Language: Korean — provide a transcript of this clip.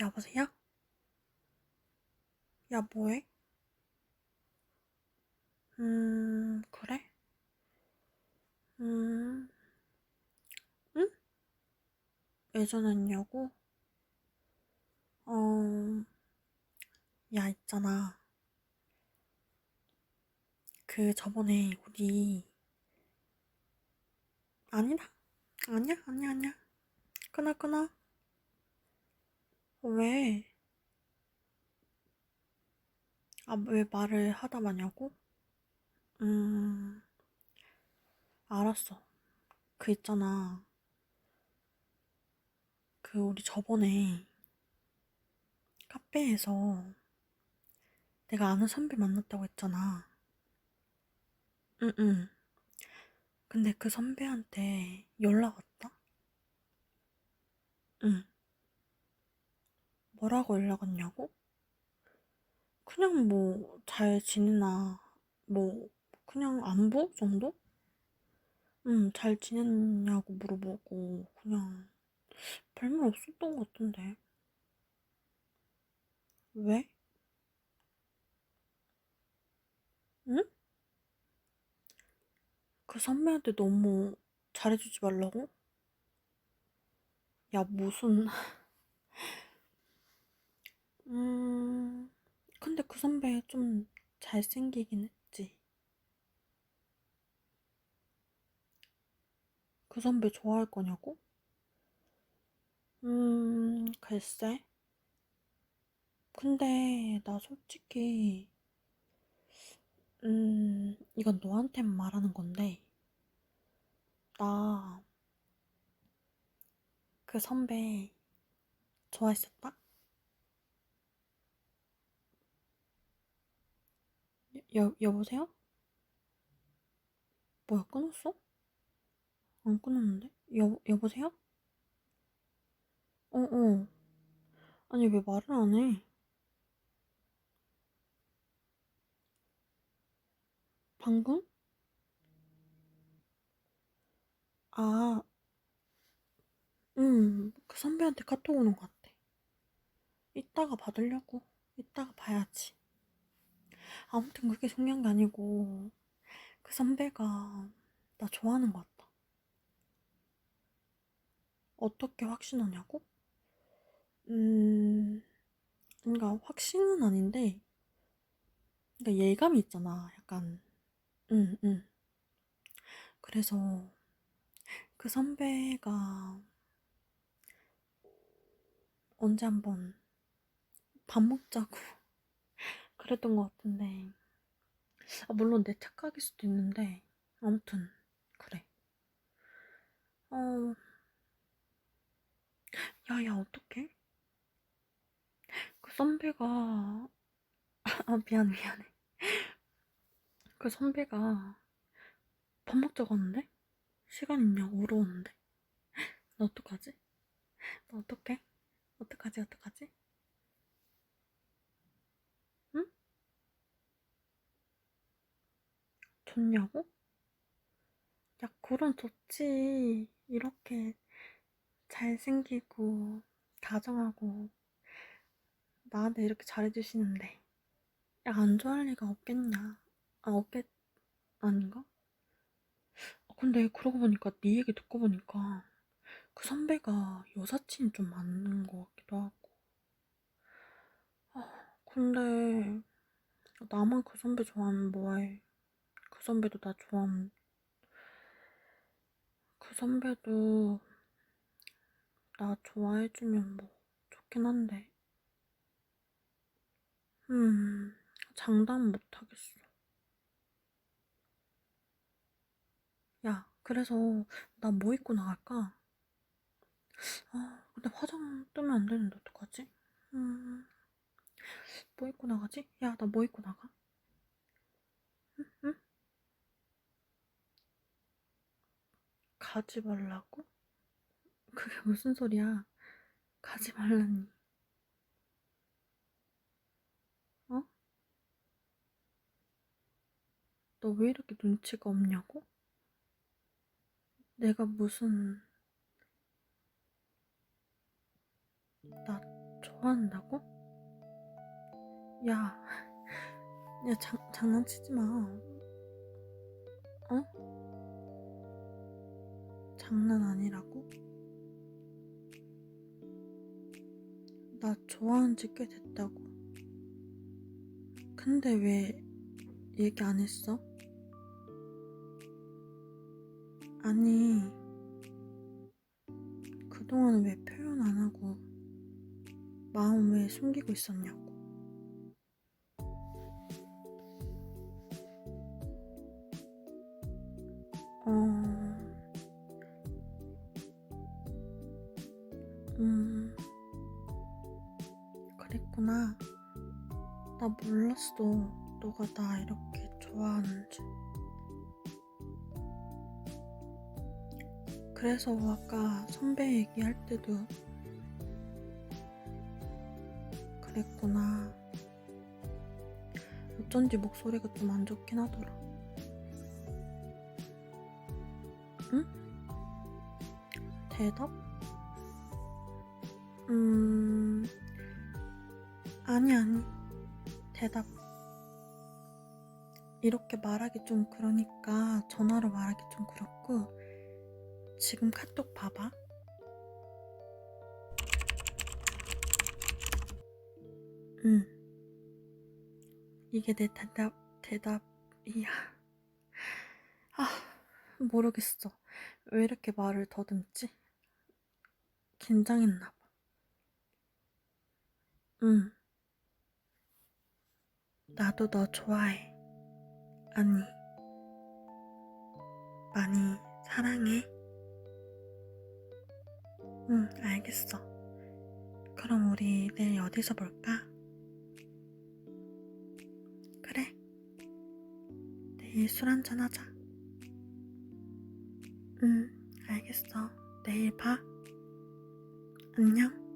여보세요? 야, 뭐해? 음, 그래? 음, 응? 왜 전화했냐고? 어, 야, 있잖아. 그 저번에 우리, 아니다. 아니야, 아니야, 아니야. 끊어, 끊어. 왜? 아, 왜 말을 하다 마냐고? 음, 알았어. 그 있잖아. 그 우리 저번에 카페에서 내가 아는 선배 만났다고 했잖아. 응, 응. 근데 그 선배한테 연락 왔다? 응. 뭐라고 연락 왔냐고? 그냥 뭐, 잘 지내나, 뭐, 그냥 안부 정도? 응, 잘 지냈냐고 물어보고, 그냥 별말 없었던 것 같은데. 왜? 응? 그 선배한테 너무 잘해주지 말라고? 야, 무슨, 음, 근데 그 선배 좀 잘생기긴 했지. 그 선배 좋아할 거냐고? 음, 글쎄. 근데 나 솔직히, 음, 이건 너한테 말하는 건데, 나 그 선배 좋아했었다? 여, 여보세요? 뭐야, 끊었어? 안 끊었는데? 여, 여보세요? 어, 어. 아니, 왜 말을 안 해? 방금? 아, 응, 그 선배한테 카톡 오는 것 같아. 이따가 받으려고. 이따가 봐야지. 아무튼 그게 중요한 게 아니고, 그 선배가 나 좋아하는 것 같다. 어떻게 확신하냐고? 음, 그러니까 확신은 아닌데, 그러니까 예감이 있잖아. 약간, 응, 응. 그래서 그 선배가 언제 한번 밥 먹자고 그랬던 것 같은데, 아, 물론 내 착각일 수도 있는데, 아무튼, 그래. 어, 야, 야, 어떡해? 그 선배가, 아, 미안, 미안해. 그 선배가 밥 먹자고 하는데? 시간 있냐고 물어오는데? 나 어떡하지? 나 어떡해? 어떡하지, 어떡하지? 응? 좋냐고? 야, 그럼 좋지. 이렇게 잘생기고, 다정하고, 나한테 이렇게 잘해주시는데. 야, 안 좋아할 리가 없겠냐? 아, 없겠, 아닌가? 아, 근데 그러고 보니까, 네 얘기 듣고 보니까, 그 선배가 여사친이 좀 많은 것 같기도 하고. 아, 근데, 나만 그 선배 좋아하면 뭐해. 그 선배도 나 좋아하면, 그 선배도 나 좋아해주면 뭐, 좋긴 한데. 음, 장담 못하겠어. 야, 그래서 나 뭐 입고 나갈까? 아, 근데 화장 뜨면 안 되는데 어떡하지? 음, 뭐 입고 나가지? 야, 나 뭐 입고 나가? 응? 응? 가지 말라고? 그게 무슨 소리야? 가지 말라니. 어? 너 왜 이렇게 눈치가 없냐고? 내가 무슨, 나 좋아한다고? 야, 야, 장, 장난치지 마. 어? 장난 아니라고? 나 좋아한 지꽤 됐다고. 근데 왜 얘기 안 했어? 아니, 그동안 왜 표현 안 하고 마음 왜 숨기고 있었냐고. 그랬구나. 나 몰랐어. 너가 나 이렇게 좋아하는지. 그래서 아까 선배 얘기할 때도 그랬구나. 어쩐지 목소리가 좀 안 좋긴 하더라. 응? 대답? 아니, 아니. 대답. 이렇게 말하기 좀 그러니까 전화로 말하기 좀 그렇고, 지금 카톡 봐봐. 응. 이게 내 대답, 대답이야. 아, 모르겠어. 왜 이렇게 말을 더듬지? 긴장했나 봐. 응. 나도 너 좋아해. 아니, 많이 사랑해. 응, 알겠어. 그럼 우리 내일 어디서 볼까? 그래. 내일 술 한잔 하자. 응, 알겠어. 내일 봐. 안녕.